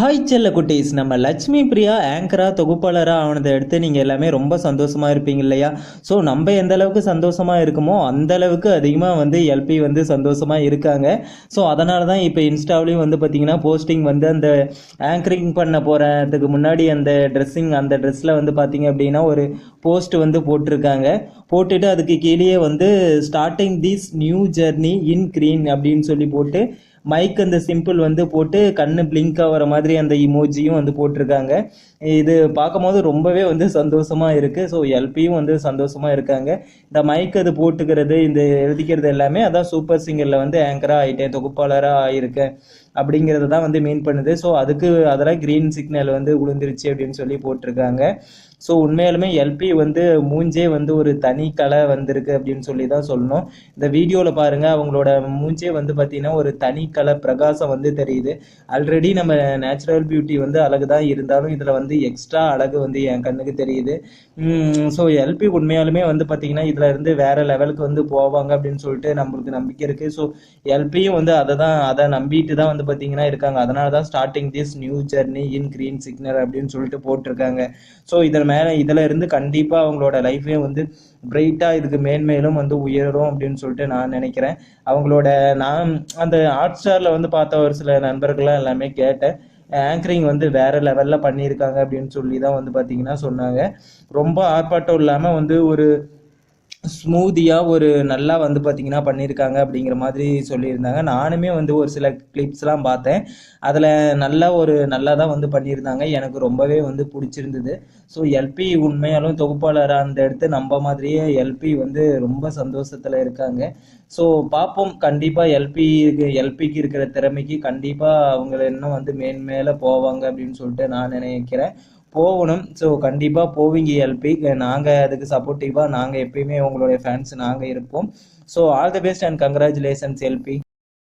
Hi செல்ல குட்டீஸ். நம்ம லட்சுமி பிரியா ஆங்கராக தொகுப்பாளராக ஆனதை எடுத்து நீங்கள் எல்லாமே ரொம்ப சந்தோஷமாக இருப்பீங்க இல்லையா? ஸோ நம்ம எந்த அளவுக்கு சந்தோஷமாக இருக்குமோ அந்த அளவுக்கு அதிகமாக வந்து எல்பி வந்து சந்தோஷமாக இருக்காங்க. ஸோ அதனால தான் இப்போ இன்ஸ்டாவிலையும் வந்து பார்த்தீங்கன்னா போஸ்டிங் வந்து அந்த ஆங்கரிங் பண்ண போகிறதுக்கு முன்னாடி அந்த ட்ரெஸ்ஸிங் அந்த ட்ரெஸ்ஸில் வந்து பார்த்தீங்க அப்படின்னா ஒரு போஸ்ட் வந்து போட்டிருக்காங்க. போட்டுட்டு அதுக்கு கீழேயே வந்து starting this new journey in green அப்படின்னு சொல்லி போட்டு மைக் அந்த சிம்பிள் வந்து போட்டு கண்ணு பிளிங்க் ஆகிற மாதிரி அந்த இமோஜியும் வந்து போட்டிருக்காங்க. இது பார்க்கும்போது ரொம்பவே வந்து சந்தோஷமாக இருக்குது ஸோ எல்பியும் வந்து சந்தோஷமாக இருக்காங்க. இந்த மைக் அது போட்டுக்கிறது இந்த எழுதிக்கிறது எல்லாமே அதான் சூப்பர் சிங்கரில் வந்து ஆங்கராக ஆகிட்டேன் தொகுப்பாளராக ஆகியிருக்கேன் அப்படிங்கிறத தான் வந்து மீன் பண்ணுது. ஸோ அதுக்கு அதெல்லாம் க்ரீன் சிக்னல் வந்து விழுந்துருச்சு அப்படின்னு சொல்லி போட்டிருக்காங்க. ஸோ உண்மையாலுமே எல்பி வந்து மூஞ்சே வந்து ஒரு தனி கலை வந்திருக்கு அப்படின்னு சொல்லி தான் சொல்லணும். இந்த வீடியோவில் பாருங்கள் அவங்களோட மூஞ்சே வந்து பார்த்தீங்கன்னா ஒரு தனி கலை பிரகாசம் வந்து தெரியுது. ஆல்ரெடி நம்ம நேச்சுரல் பியூட்டி வந்து அழகு தான் இருந்தாலும் இதில் வந்து எக்ஸ்ட்ரா அழகு வந்து என் கண்ணுக்கு தெரியுது. ஸோ எல்பி உண்மையாலுமே வந்து பார்த்தீங்கன்னா இதில் இருந்து வேறு லெவலுக்கு வந்து போவாங்க அப்படின்னு சொல்லிட்டு நம்மளுக்கு நம்பிக்கை இருக்குது ஸோ எல்பியும் வந்து அதை தான் அதை நம்பிட்டு தான் வந்து பார்த்தீங்கன்னா இருக்காங்க. அதனால தான் starting this new journey in green signal அப்படின்னு சொல்லிட்டு போட்டிருக்காங்க. ஸோ இதில் மேலே இதில் இருந்து கண்டிப்பாக அவங்களோட லைஃபே வந்து பிரைட்டாக இதுக்கு மேன்மேலும் வந்து உயரும் அப்படின்னு சொல்லிட்டு நான் நினைக்கிறேன். அவங்களோட நான் அந்த ஹாட் ஸ்டாரில் வந்து பார்த்த ஒரு சில நண்பர்கள்லாம் எல்லாமே கேட்டேன். ஆங்கரிங் வந்து வேற லெவலில் பண்ணியிருக்காங்க அப்படின்னு சொல்லி தான் வந்து பார்த்தீங்கன்னா சொன்னாங்க. ரொம்ப ஆர்ப்பாட்டம் இல்லாமல் வந்து ஒரு ஸ்மூதியாக ஒரு நல்லா வந்து பார்த்திங்கன்னா பண்ணியிருக்காங்க அப்படிங்கிற மாதிரி சொல்லியிருந்தாங்க. நானுமே வந்து ஒரு சில கிளிப்ஸ்லாம் பார்த்தேன். அதில் நல்லா ஒரு நல்லா தான் வந்து பண்ணியிருந்தாங்க. எனக்கு ரொம்பவே வந்து பிடிச்சிருந்தது. ஸோ எல்பி உண்மையாலும் தொகுப்பாளராக அந்த எடுத்து நம்ம மாதிரியே எல்பி வந்து ரொம்ப சந்தோஷத்தில் இருக்காங்க. ஸோ பார்ப்போம் கண்டிப்பாக எல்பி எல்பிக்கு இருக்கிற திறமைக்கு கண்டிப்பாக அவங்க இன்னும் வந்து மேன்மேலே போவாங்க அப்படின்னு சொல்லிட்டு நான் நினைக்கிறேன். போகணும். ஸோ கண்டிப்பாக போவீங்க எல்பி நாங்கள் அதுக்கு சப்போர்ட்டிவாக நாங்கள் எப்பயுமே உங்களுடைய ஃபேன்ஸ் நாங்கள் இருப்போம். So all the best and congratulations LP